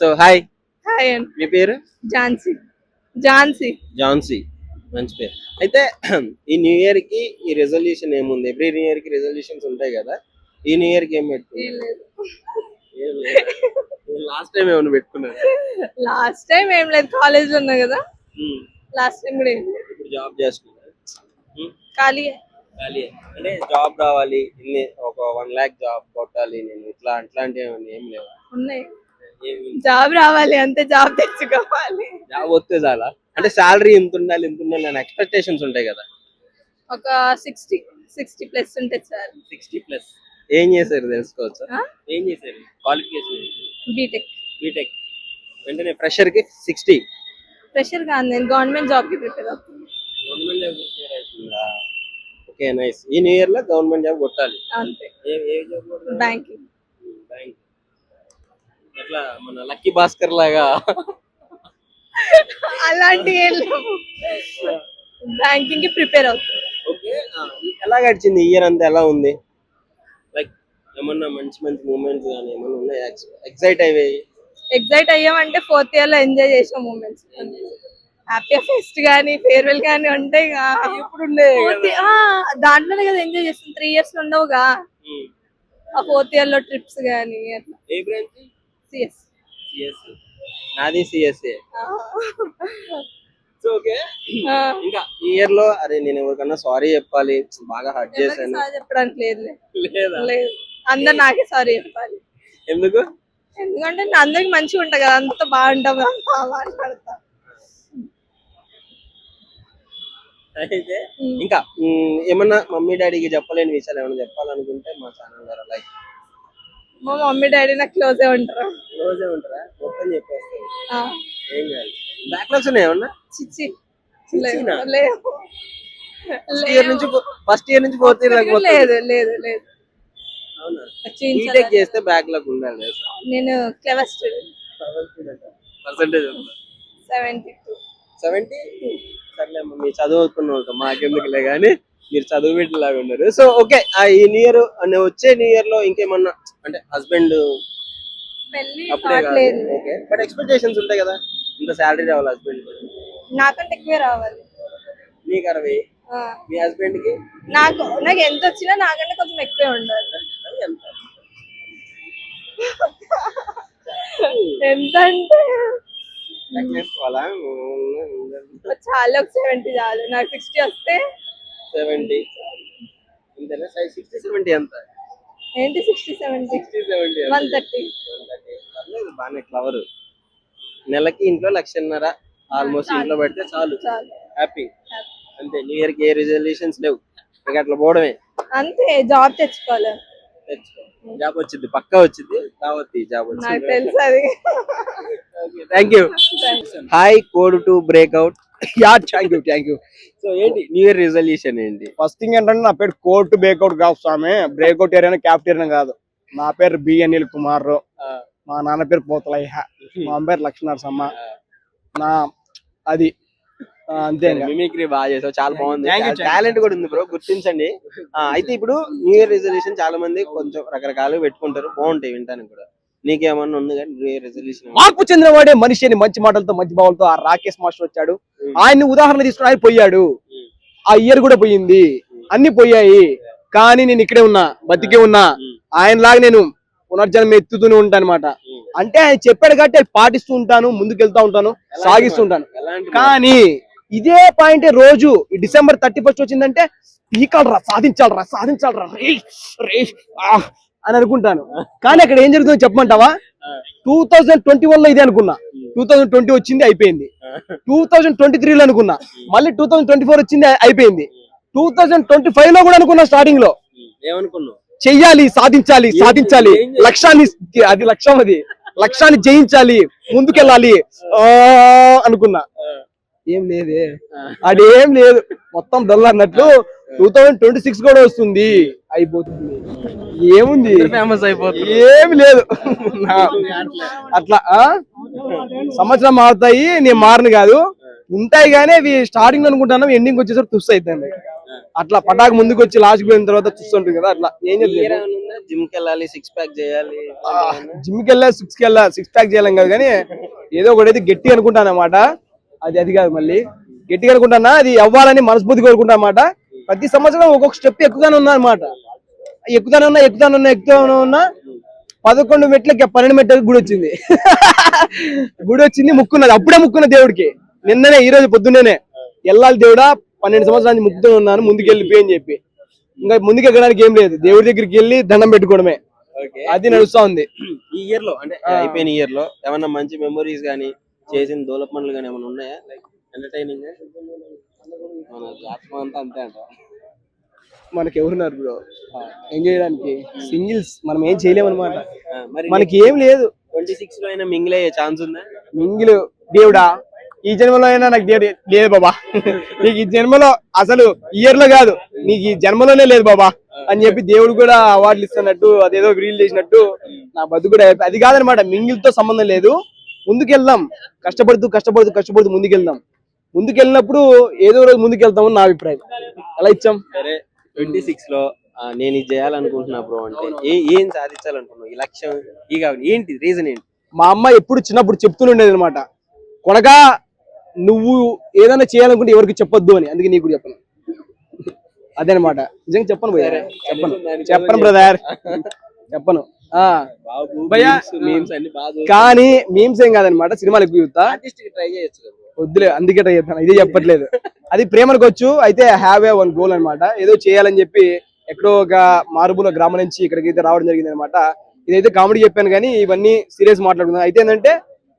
So hi hi అండి మీ పేరు? ఝాన్సీ ఝాన్సీ జాన్సీ మంచి పేరు. అయితే ఈ న్యూ ఇయర్కి ఈ రెజల్యూషన్ ఏముంది? ఎవ్రీ న్యూ ఇయర్కి రెజల్యూషన్స్ ఉంటాయి కదా? ఈ న్యూ ఇయర్కి ఏం పెట్టుకున్నారు? లేదు. లాస్ట్ టైం ఏమైనా పెట్టుకున్నారు? లాస్ట్ టైం ఏం లేదు. కాలేజ్లో ఉన్నా కదా? లాస్ట్ టైం కూడా ఏం లేదు. ఇప్పుడు జాబ్ చేస్తున్నారు. ఉమ్, ఖాళీ ఖాళీ. అంటే జాబ్ రావాలి ఇన్ని ఒక వన్ లాక్ జాబ్ కొట్టాలి నేను ఇట్లా అట్లాంటివి ఏం లేవు? ఉన్నాయి. జాబ్ రావాలి అంతే జాబ్ తెచ్చుకోవాలి. జాబ్ వస్తే చాలా అంటే శాలరీ ఇంత ఉండాలి ఇంత ఉండాలి అని ఎక్స్పెక్టేషన్స్ ఉంటాయి కదా. ఒక సిక్స్టీ సిక్స్టీ ప్లస్ ఉంటే సార్ సిక్స్టీ ప్లస్ ఏం చేశారు తెలుసుకోవచ్చు? ఏం చేశారు? క్వాలిఫికేషన్ బీటెక్ బీటెక్ వెంటనే ఫ్రెషర్కి సిక్స్టీ ప్రెషర్ కాదు నేను గవర్నమెంట్ జాబ్కి ప్రిపేర్ అవుతుంది గవర్నమెంట్ జాబ్ ప్రిపేర్ అవుతుందా? ఓకే నైస్ ఈ న్యూ ఇయర్లో గవర్నమెంట్ జాబ్ కొట్టాలి. అంతే. ఏ ఏ జాబ్ కొట్టాలి బ్యాంకింగ్ బ్యాంక్ ఎట్లా? మన లక్కీ భాస్కర్ లాగా. లేవు. బ్యాంకింగ్కి ప్రిపేర్ అవుతుంది ఓకే ఎలా గడిచింది? ఇయర్ అంతా ఎలా ఉంది? లైక్ ఏమన్నా మంచి మంచి మూమెంట్స్ కానీ ఏమన్నా ఉన్నాయా? ఎక్సైట్ అయ్యాయి? ఎగ్జైట్ అయ్యామంటే ఫోర్త్ ఇయర్లో ఎంజాయ్ చేసిన మూమెంట్స్ హ్యాపీ ఫెస్ట్ కానీ ఫేర్వెల్ కానీ ఉంటాయి దాంట్లోనే కదా ఎంజాయ్ చేస్తాం త్రీ ఇయర్స్ ఉండవుగా. ఆ ఫోర్త్ ఇయర్లో ట్రిప్స్ కానీ అట్లా. ఏ బ్రాంచ్ సిఎస్ సిఎస్సి నాది సిఎస్సి సో ఓకే ఇంకా ఈ ఇయర్లో అరే నేను ఎవరికన్నా సారీ చెప్పాలి. బాగా హర్ట్ చేశాను. చెప్పడానికి లేదు? లేదా. అందరు నాకే సారీ చెప్పాలి. ఎందుకు? ఎందుకంటే అందరికి మంచిగా ఉంటా కదా. అంత బాగుంటాం బాగా మాట్లాడతా. అయితే ఇంకా ఏమన్నా మమ్మీ డాడీకి చెప్పలేని విషయాలు ఏమైనా చెప్పాలనుకుంటే మా ఛానల్ ద్వారా లైక్ మా మమ్మీ డాడీ నాకు క్లోజే ఉంటారు. రోజే ఉంటారా? మొత్తం చెప్పేస్తారు ఆ, ఏం కాదు. బ్యాక్లాగ్స్ ఉన్నాయి ఏమన్నా? చిచ్చి. ఇయర్ నుంచి ఫస్ట్ ఇయర్ నుంచి ఫోర్త్ ఇయర్ లేదు లేదు లేదు. బీటెక్ చేస్తే బ్యాక్లాగ్ ఉండాలి తెలుసా? నేను clever student percentage seventy two seventy సర్లే అమ్మ, మీరు చదువుకున్న మాకెందుకులే కానీ మీరు చదువు బిడ్డలాగా ఉన్నారు. సో ఓకే ఆ ఈ ఇయర్ వచ్చే న్యూ ఇయర్లో ఇంకేమన్నా అంటే హస్బెండ్ పెళ్ళి అప్పుడే కాదు. ఓకే బట్ ఎక్స్పెక్టేషన్స్ ఉంటాయి కదా? ఇంత శాలరీ రావాలి హస్బెండ్ నాకంటే ఎక్కువే రావాలి. నీకు అరవై? మీ హస్బెండ్కి? నాకు నాకు ఎంత వచ్చినా నాకంటే కొంచెం ఎక్కువే ఉండాలి. ఎంత అంటే? చాలా సెవెంటీ చాలు. నాకు సిక్స్టీ వస్తే సెవెంటీ ఇంతేనా? సిక్స్టీ సెవెంటీ ఎంత? ఏంటి సిక్స్టీ సెవెంటీ వన్ థర్టీ బాగానే క్లవర్ నెలకి ఇంట్లో లక్షన్నర. ఆల్మోస్ట్ ఇంట్లో పెడితే చాలు. హ్యాపీ అంతే న్యూ ఇయర్కి ఏ రిజల్యూషన్స్ లేవు. ఇంకా అట్లా పోవడమే. అంతే జాబ్ తెచ్చుకోవాలి. తెచ్చుకో జాబ్ వచ్చింది పక్కా వచ్చింది కావద్దు జాబ్ వచ్చింది. Thank you hi code to breakout yeah thank you thank you so ఏంటి? న్యూ ఇయర్ రిజల్యూషన్ ఏంటి? ఫస్ట్ థింగ్ ఏంటంటే నా పేరు కోర్టు బ్రేక్అవుట్ కాదు స్వామి. బ్రేక్అవుట్ ఏరియా క్యాప్టేరియన్ కాదు. నా పేరు బి అనిల్ కుమార్. మా నాన్న పేరు పోతలయ్య. మా అమ్మ పేరు లక్ష్మీనరసమ్మ నా అది అంతే మిమిక్రీ బాగా చేసావు. చాలా బాగుంది. టాలెంట్ కూడా ఉంది బ్రో గుర్తించండి. అయితే ఇప్పుడు న్యూ ఇయర్ రిజల్యూషన్ చాలా మంది కొంచెం రకరకాలుగా పెట్టుకుంటారు. బాగుంటాయి వింటానికి కూడా. నీకేమన్నా ఉంది కానీ న్యూ ఇయర్ రిజల్యూషన్ మార్పు చెందినవాడే మనిషి అని మంచి మాటలతో మంచి భావాలతో ఆ రాకేష్ మాస్టర్ వచ్చాడు. ఆయన్ని ఉదాహరణ తీసుకుని ఆయన పోయాడు. Mm. ఆ ఇయర్ కూడా పోయింది. అన్ని పోయాయి. కానీ నేను ఇక్కడే ఉన్నా బతికే ఉన్నా. Mm. ఆయన లాగా నేను పునర్జన్మ ఎత్తుతూనే ఉంటాను అనమాట అంటే ఆయన చెప్పాడు కాబట్టి పాటిస్తూ ఉంటాను ముందుకెళ్తా ఉంటాను సాగిస్తూ ఉంటాను. కానీ ఇదే పాయింట్ రోజు డిసెంబర్ థర్టీ ఫస్ట్ వచ్చిందంటే పీకాలరా సాధించాలరా సాధించాలరా రే రే అని అనుకుంటాను. కానీ అక్కడ ఏం జరుగుతుందో చెప్పమంటావా? టూ థౌజండ్ ట్వంటీ వన్లో ఇదే అనుకున్నా. టూ థౌజండ్ ట్వంటీ వచ్చింది అయిపోయింది. టూ థౌజండ్ ట్వంటీ త్రీలో అనుకున్నా. మళ్ళీ టూ థౌజండ్ ట్వంటీ ఫోర్ వచ్చింది అయి- అయిపోయింది. టూ థౌజండ్ ట్వంటీ ఫైవ్లో కూడా అనుకున్నా స్టార్టింగ్లో ఏమనుకున్నావు? చెయ్యాలి సాధించాలి సాధించాలి? లక్ష్యాన్ని అది లక్ష్యం అది. లక్ష్యాన్ని జయించాలి ముందుకెళ్ళాలి. ఆ అనుకున్నా. ఏం లేదే. అదేం లేదు. మొత్తం డల్ అన్నట్లు టూ థౌజండ్ ట్వంటీ సిక్స్ కూడా వస్తుంది. అయిపోతుంది. ఏముంది? ఫేమస్ అయిపోతుంది ఏమి లేదు. అట్లా ఆ? సంవత్సరం మారుతాయి నేను మారను కాదు. ఉంటాయి కానీ అవి స్టార్టింగ్ అనుకుంటాను ఎండింగ్ వచ్చేసరికి తుస్ అవుతుంది అట్లా పటాకు ముందుకు వచ్చి లాస్ట్ పోయిన తర్వాత చూస్తుంటుంది కదా అట్లా. ఏం చేద్దాం? జిమ్కి వెళ్ళాలి సిక్స్ ప్యాక్ చేయాలి జిమ్కి వెళ్ళా సిక్స్కి వెళ్ళా సిక్స్ ప్యాక్ చేయాలి కాదు కానీ ఏదో ఒకటి అయితే గట్టి అనుకుంటాను అనమాట అది అది కాదు మళ్ళీ. గట్టిగా అనుకుంటానా? అది అవ్వాలని మనస్ఫూర్తి కోరుకుంటా అన్నమాట ప్రతి సంవత్సరం ఒక్కొక్క స్టెప్ ఎక్కుతానే ఉన్నా అనమాట ఎక్కుతానే ఉన్నా ఎక్కుతానే ఉన్నా ఎక్కుతానే ఉన్నా. పదకొండు మెట్లకి పన్నెండు మెట్లకి గుడి వచ్చింది. గుడి వచ్చింది ముక్కున్నది. అప్పుడే ముక్కున్న దేవుడికి. నిన్ననే ఈ రోజు పొద్దున్నేనే. వెళ్ళాలి దేవుడా పన్నెండు సంవత్సరాల నుంచి ముక్కుతూ ఉన్నాను ముందుకు వెళ్ళిపోయి అని చెప్పి. ఇంకా ముందుకు ఎక్కడానికి ఏం లేదు. దేవుడి దగ్గరికి వెళ్ళి దండం పెట్టుకోవడమే. అది నడుస్తా ఉంది. ఈ ఇయర్లో అంటే అయిపోయిన ఇయర్లో ఏమన్నా మంచి మెమరీస్ గానీ చేసిన డెవలప్మెంట్లు గానీ ఏమైనా ఉన్నాయా? లైక్ ఎంటర్టైనింగ్ మన జాతకం అంతా అంతే అంట. మనకి ఎవరున్నారు బ్రో ఎంజాయ్ చేయడానికి? సింగిల్స్ మనం ఏం చేయలేము అనమాట మరి మనకి ఏం లేదు. ట్వంటీ సిక్స్లో అయినా మింగిల్ అయ్యే ఛాన్స్ ఉందా? మింగిలు. దేవుడా ఈ జన్మలో అయినా నాకు దేవుడు లేదు బాబా. నీకు ఈ జన్మలో అసలు ఇయర్లో కాదు. నీకు ఈ జన్మలోనే లేదు బాబా. అని చెప్పి దేవుడు కూడా అవార్డులు ఇస్తున్నట్టు అదేదో రీల్ చేసినట్టు నా బతుకు కూడా అది కాదనమాట మింగిల్తో సంబంధం లేదు. ముందుకెళ్దాం. కష్టపడుతూ కష్టపడుతూ కష్టపడుతూ ముందుకెళ్దాం. ముందుకెళ్ళినప్పుడు ఏదో రోజు ముందుకెళ్తామని నా అభిప్రాయం. ఎలా ఇచ్చాం? సరే ట్వంటీ సిక్స్లో నేను ఇది చేయాలనుకుంటున్నా బ్రో అంటే ఏ ఏం సాధించాలనుకున్నావు ఈ లక్ష్యం ఈ కావాలి ఏంటి? రీజన్ ఏంటి? మా అమ్మ ఎప్పుడు చిన్నప్పుడు చెప్తుండేది అనమాట కొడగా నువ్వు ఏదైనా చేయాలనుకుంటే ఎవరికి చెప్పొద్దు అని. అందుకే నీకు చెప్పను. అదేనమాట నిజంగా చెప్పను చెప్పను. చెప్పను బ్రదర్ చెప్పను. కానీ మీమ్స్ ఏం కాదనమాట సినిమాలు ఎక్కువ చూస్తా. వద్దులే అందుకే ట్రై చేస్తాను ఇదే చెప్పట్లేదు. అది ప్రేమకు వచ్చు అయితే హ్యావ్ ఏ వన్ గోల్ అన్నమాట. ఏదో చేయాలని చెప్పి ఎక్కడో ఒక మారుమూల గ్రామం నుంచి ఇక్కడికి అయితే రావడం జరిగింది అనమాట ఇదైతే కామెడీ చెప్పాను కానీ ఇవన్నీ సీరియస్ మాట్లాడుకుందాం. అయితే ఏంటంటే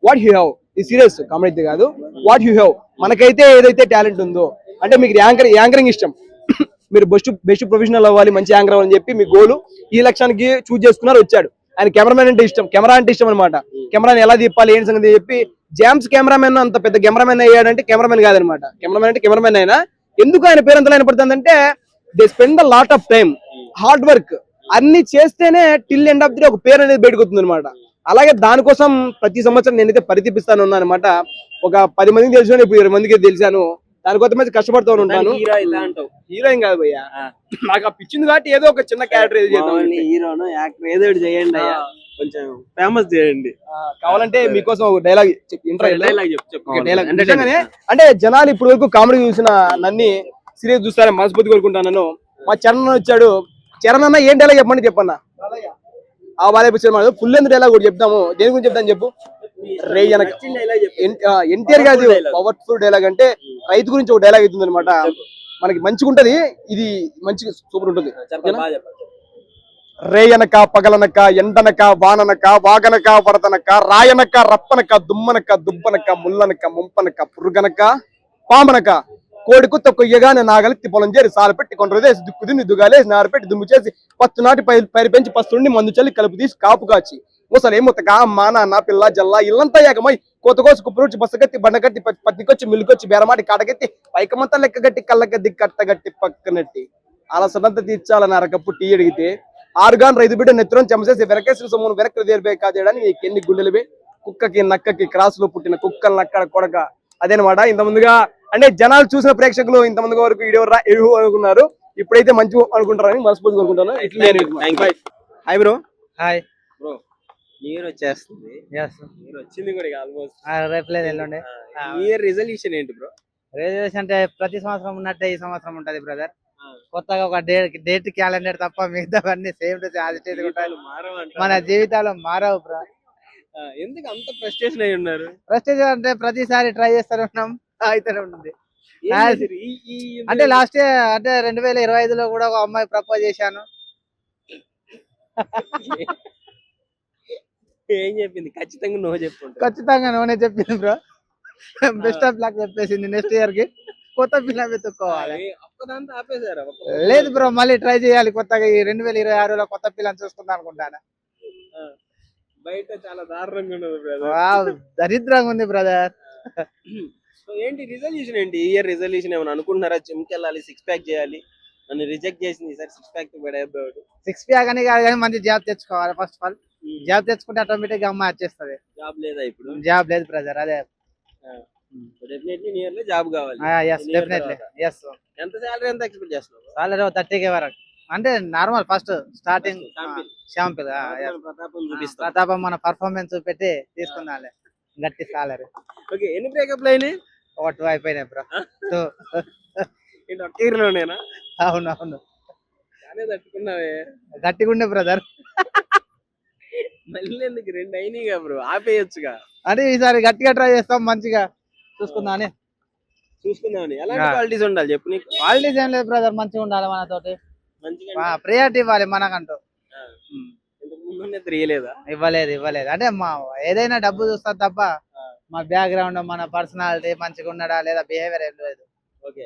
వాట్ యూ హ్యావ్ ఇది సీరియస్ కామెడీ అయితే కాదు. వాట్ యూ హ్యావ్ మనకైతే ఏదైతే టాలెంట్ ఉందో అంటే మీకు యాంకర్ యాంకరింగ్ ఇష్టం. మీరు బెస్ట్ బెస్ట్ ప్రొఫెషనల్ అవ్వాలి మంచి యాంకర్ అవ్వాలని చెప్పి మీ గోల్ ఈ లక్ష్యానికి చూజ్ చేసుకున్నారు వచ్చాడు. ఆయన కెమెరామెన్ అంటే ఇష్టం. కెమెరా అంటే ఇష్టం అనమాట కెమెరాని ఎలా తిప్పాలి ఏంటి సంగతి చెప్పి జామ్స్ కెమెరామెన్ అంత పెద్ద కెమెరామెన్ అయ్యాడంటే కెమెరామెన్ కాదనమాట కెమెరామెన్ అంటే కెమెరామెన్ అయినా ఎందుకు ఆయన పేరు అంతలో అంటే they spend the lot of time hard work అన్ని చేస్తేనే టిల్ ఎండ్ ఆఫ్ ది ఒక పేరు అనేది బయటకు వస్తుంది అనమాట అలాగే దానికోసం ప్రతి సంవత్సరం నేనైతే పరితిపిస్తాను ఉన్నాను అనమాట ఒక పది మందికి తెలిసాను ఇప్పుడు ఇరవై మందికి తెలిసాను. దానికోసం అయితే కష్టపడుతూ ఉంటాను. హీరోయిన్ కాదు భయ్యా. నాకు ఆ పిచ్చింది కాబట్టి ఏదో ఒక చిన్న క్యారెక్టర్ ఏదో చేద్దాం హీరోను యాక్టర్ ఏదో ఒకటి చేయండి అయ్యా. కొంచెం ఫేమస్ చేయండి. కావాలంటే మీకోసం ఒక డైలాగ్ ఇంట్రో డైలాగ్ చెప్పు చెప్పు. Dialogue Entertainment. నిజంగానే అంటే జనాలు ఇప్పుడు వరకు కామెడీ చూసిన నన్ని సీరియస్ చూస్తారని మనస్ఫూర్తి కోరుకుంటాను మా చరణ్ అన్న వచ్చాడు. చరణ్ అన్న ఏం డైలాగ్ చెప్పండి చెప్పన్న? ఆ బాలయ్య పిక్చర్ ఫుల్ ఎందుకు డైలాగ్ కూడా చెప్తాము. దేని గురించి చెప్తాను చెప్పు? ఎన్టీఆర్ గారి. పవర్ఫుల్ డైలాగ్ అంటే రైతు గురించి ఒక డైలాగ్ అవుతుంది అనమాట మనకి మంచిగా ఉంటది. ఇది మంచి సూపర్ ఉంటుంది. రేయనక పగలనక ఎండనక వాననక వాగనక వరదనక రాయనక రప్పనక దుమ్మనక దుబ్బనక ముల్లనక ముంపనక పురుగనక పామనక కోడి కుత్త కొయ్యగానే నాగలెత్తి పొలం చేరి సాల పెట్టి కొండ్రదేసి దుక్కు దిన్ని దుగాలేసి నార పెట్టి దుమ్ము చేసి పత్తు నాటి పై పైరు పెంచి పస్తుండి మందు చల్లి కలుపు తీసి కాపు కాచి ముసలే ముత్తక అమ్మ నాన్న పిల్ల జల్ల ఇల్లంతా ఏకమై కోత కోసి కుప్పరుచి బసగట్టి బండగట్టి ప- పత్తికొచ్చి మిల్లుకొచ్చి బేరమాటి కాటగట్టి పైకమంతా లెక్కగట్టి కళ్ళగద్ది కట్టగట్టి పక్కనట్టి. అలసనంత తీర్చాలని అరకప్పు టీ అడిగితే ఆరుగాన్ రైతు బిడ్డ నెత్తురం చెమసేసి వెనకేసిన సొమ్మును వెనక్కి దేరిపే కాదేయడానికి నీకు ఎన్ని గుండెలువే? కుక్కకి నక్కకి క్రాస్లో పుట్టిన కుక్కలు నక్కడ కొడక. అదేనమాట ఇంత ముందుగా అంటే జనాలు చూసిన ప్రేక్షకులు ఇంత ముందుగా వరకు వీడియో రా ఎరువు అనుకున్నారు. ఇప్పుడైతే మంచి అనుకుంటారని మనస్ఫూర్తి కోరుకుంటాను. ఇట్లా. Hi bro hi bro year వచ్చేస్తుంది. ఇయర్ వచ్చింది కూడా ఆల్మోస్ట్ రేపు లేదు ఎల్లుండి. ఇయర్ రిజల్యూషన్ ఏంటి బ్రో రిజర్వేషన్ అంటే ప్రతి సంవత్సరం ఉన్నట్టే ఈ సంవత్సరం ఉంటది బ్రదర్ కొత్తగా ఒక డేట్ డేట్ క్యాలెండర్ తప్ప మిగతావన్నీ సేమ్ టు యాజిటేజ్ ఉంటాయి మన జీవితాలు మారవు బ్రో ఎందుకు అంత ఫ్రస్ట్రేషన్ అయి ఉన్నారు? ప్రెస్టేజ్ అంటే ప్రతిసారి ట్రై చేస్తూనే ఉన్నాం అయితేనే ఉంటుంది అంటే లాస్ట్ అంటే రెండు వేల ఇరవై ఐదులో కూడా ఒక అమ్మాయి ప్రపోజ్ చేశాను. ఏం చెప్పింది? ఖచ్చితంగా నువ్వు చెప్పుకుంటా ఖచ్చితంగా నూనె చెప్పింది బ్రో. బెస్ట్ ఆఫ్ లక్ చెప్పేసింది నెక్స్ట్ ఇయర్కి. కొత్త పిల్ల వెతుక్కోవాలి. లేదు బ్రో మళ్ళీ ట్రై చేయాలి. కొత్తగా ఈ రెండు వేల ఇరవై ఆరులో కొత్త పిల్లని చూసుకుందాం అనుకుంటాను? బయట చాలా దారుణంగా ఉన్నది బ్రదర్ దరిద్రంగా ఉంది బ్రదర్ సో ఏంటి రిజల్యూషన్ ఏంటి? ఇయర్ రిజల్యూషన్ ఏమైనా అనుకుంటున్నారా? జిమ్కి వెళ్ళాలి సిక్స్ ప్యాక్ చేయాలి. నన్ను రిజెక్ట్ చేసింది ఈసారి సిక్స్ ప్యాక్ సిక్స్ ప్యాక్ అని కాదు కానీ మంచి జాబ్ తెచ్చుకోవాలి ఫస్ట్ ఆఫ్ ఆల్ జాబ్ తెచ్చుకుంటే ఆటోమేటిక్గా అమ్మాయి వచ్చేస్తుంది జాబ్ లేదా ఇప్పుడు? జాబ్ లేదు బ్రదర్ అదే. డెఫినెట్లీ నియర్లో జాబ్ కావాలి. ఎస్ One year డెఫినెట్లీ తర్వాత. ఎస్ ఎంత శాలరీ ఎంత ఎక్స్పెక్ట్ చేస్తున్నావు? సాలరీ థర్టీ కే వరకు. అంటే నార్మల్ ఫస్ట్ స్టార్టింగ్. షాంపిల్ ప్రతాపం మన పర్ఫార్మెన్స్ పెట్టి తీసుకున్నాలే గట్టి సాలరీ ఓకే ఎన్ని బ్రేకప్ అయినాయి? ఒక టూ అయిపోయినాయి బ్రో టూ ఏంటి ఒక్క year లోనేనా? అవును అవును బాగానే తట్టుకున్నావే. గట్టిగా ఉండే బ్రదర్ మళ్ళీ ఎందుకు రెండు అయినాయిగా బ్రో? ఆపేయొచ్చుగా. అంటే ఈసారి గట్టిగా ట్రై చేస్తాం మంచిగా. చూసుకుందాం అని చూసుకుందామని. ఎలాంటి. క్వాలిటీస్ ఉండాలి చెప్పు నీకు? క్వాలిటీస్ ఏం లేదు బ్రదర్ మంచిగా ఉండాలి మనతోటి. మంచిగా ప్రియారిటీ ఇవ్వాలి మనకంటూ. తెలియలేదా? ఇవ్వలేదు ఇవ్వలేదు. అంటే మా ఏదైనా డబ్బు చూస్తారు తప్ప మా బ్యాక్గ్రౌండ్ మన పర్సనాలిటీ మంచిగా ఉండడా లేదా బిహేవియర్ ఏం లేదు. ఓకే.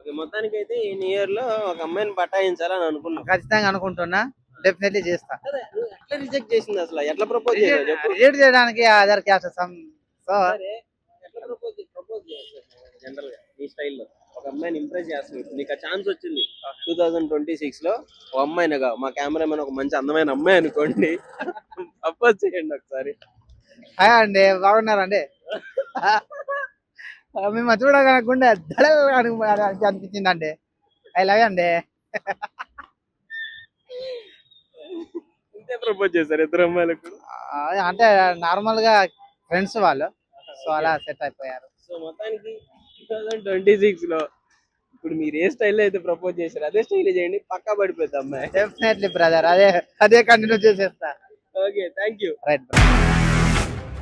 ఓకే మొత్తానికి అయితే ఈ ఇయర్లో ఒక అమ్మాయిని పటాయించాలని అనుకున్నావు ఖచ్చితంగా అనుకుంటున్నా. డెఫినెట్లీ చేస్తా. ఎట్లా రిజెక్ట్ చేసింది అసలు? ఎట్లా ప్రపోజ్ రిజెక్ట్ చేయడానికి other caste so propose propose జనరల్గా నీ స్టైల్లో. ఒక అమ్మాయిని ఇంప్రెస్ చేస్తుంది ఇప్పుడు నీకు ఆ ఛాన్స్ వచ్చింది. టూ థౌజండ్ ట్వంటీ సిక్స్లో ఒక మా కెమెరామెన్ ఒక మంచి అందమైన అమ్మాయి అనుకోండి. ప్రపోజ్ చేయండి ఒకసారి. హాయ్ అండి బాగున్నారండి? మేము చూడగలకుండా అనిపించింది అండి ఐ లవ్ అండి. ప్రపోజ్ చేశారు ఇద్దరు అమ్మాయిలకు? అంటే నార్మల్గా ఫ్రెండ్స్ వాళ్ళు. సో అలా సెట్ అయిపోయారు. సో మొత్తానికి టూ థౌజండ్ ట్వంటీ సిక్స్లో ఇప్పుడు మీరు ఏ స్టైల్లో అయితే ప్రపోజ్ చేశారు అదే స్టైల్ చేయండి పక్కా పడిపోద్ది అమ్మాయి. డెఫినెట్లీ బ్రదర్ అదే అదే కంటిన్యూ చేసేస్తా. Okay thank you right